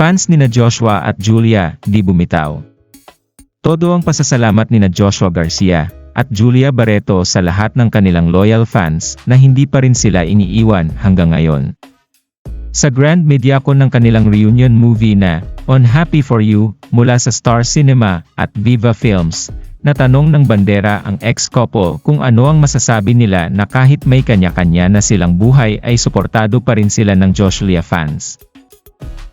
Fans ni na Joshua at Julia, di bumitaw. Todo ang pasasalamat ni na Joshua Garcia at Julia Barreto sa lahat ng kanilang loyal fans na hindi pa rin sila iniiwan hanggang ngayon. Sa grand mediacon ng kanilang reunion movie na On Happy For You mula sa Star Cinema at Viva Films, natanong ng bandera ang ex-couple kung ano ang masasabi nila na kahit may kanya-kanya na silang buhay ay suportado pa rin sila ng Joshua fans.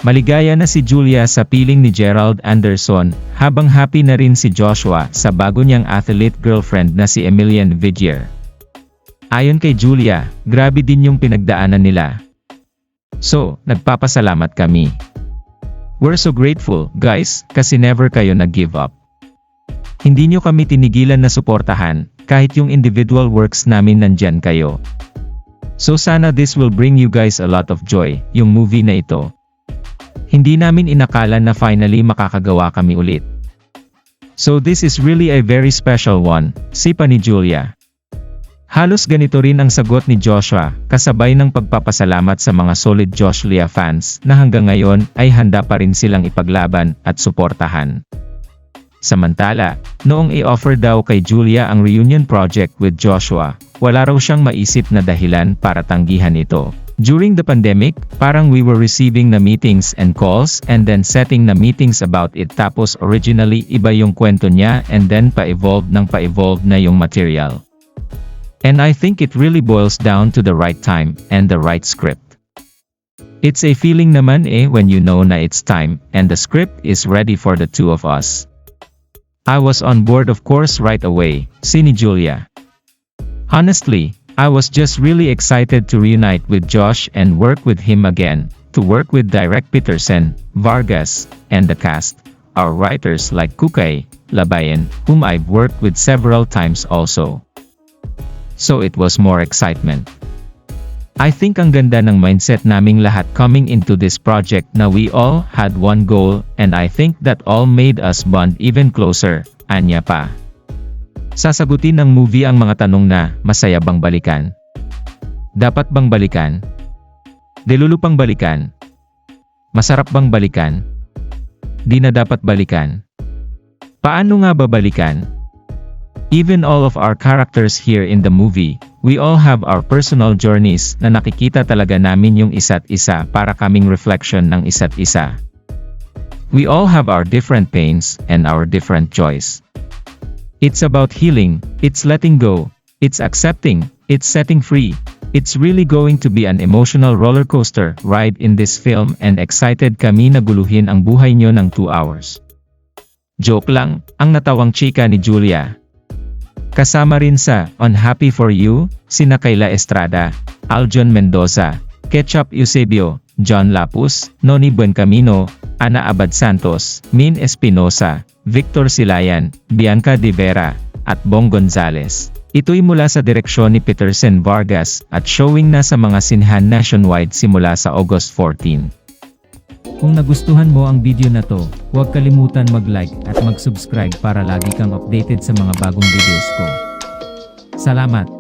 Maligaya na si Julia sa piling ni Gerald Anderson, habang happy na rin si Joshua sa bago niyang athlete girlfriend na si Emilian Vigier. Ayon kay Julia, grabe din yung pinagdaanan nila. So, nagpapasalamat kami. We're so grateful, guys, kasi never kayo nag-give up. Hindi nyo kami tinigilan na suportahan, kahit yung individual works namin nandyan kayo. So sana this will bring you guys a lot of joy, yung movie na ito. Hindi namin inakala na finally makakagawa kami ulit. So this is really a very special one, sipa ni Julia. Halos ganito rin ang sagot ni Joshua, kasabay ng pagpapasalamat sa mga solid Joshua fans na hanggang ngayon ay handa pa rin silang ipaglaban at suportahan. Samantala, noong i-offer daw kay Julia ang reunion project with Joshua, wala raw siyang maisip na dahilan para tanggihan ito. During the pandemic, parang we were receiving na meetings and calls and then setting na meetings about it tapos originally iba yung kwento niya and then pa-evolve ng pa-evolve na yung material. And I think it really boils down to the right time and the right script. It's a feeling naman eh when you know na it's time and the script is ready for the two of us. I was on board of course right away, sini Julia. Honestly, I was just really excited to reunite with Josh and work with him again, to work with Direct Peterson, Vargas, and the cast, our writers like Kukay, Labayan, whom I've worked with several times also. So it was more excitement. I think ang ganda ng mindset naming lahat coming into this project na we all had one goal and I think that all made us bond even closer, anya pa. Sasagutin ng movie ang mga tanong na, masaya bang balikan? Dapat bang balikan? Delulupang balikan? Masarap bang balikan? Di na dapat balikan? Paano nga babalikan? Even all of our characters here in the movie, we all have our personal journeys na nakikita talaga namin yung isa't isa para kaming reflection ng isa't isa. We all have our different pains and our different joys. It's about healing, it's letting go, it's accepting, it's setting free. It's really going to be an emotional roller coaster ride in this film and excited kami na guluhin ang buhay nyo ng 2 hours. Joke lang, ang natawang chika ni Julia. Kasama rin sa On Happy For You, sina Kayla Estrada, Aljon Mendoza, Ketchup Eusebio, John Lapus, Noni Buencamino, Ana Abad Santos, Min Espinosa, Victor Silayan, Bianca De Vera, at Bong Gonzales. Ito'y mula sa direksyon ni Peterson Vargas at showing na sa mga sinhan nationwide simula sa August 14. Kung nagustuhan mo ang video na to, huwag kalimutan mag-like at mag-subscribe para lagi kang updated sa mga bagong videos ko. Salamat!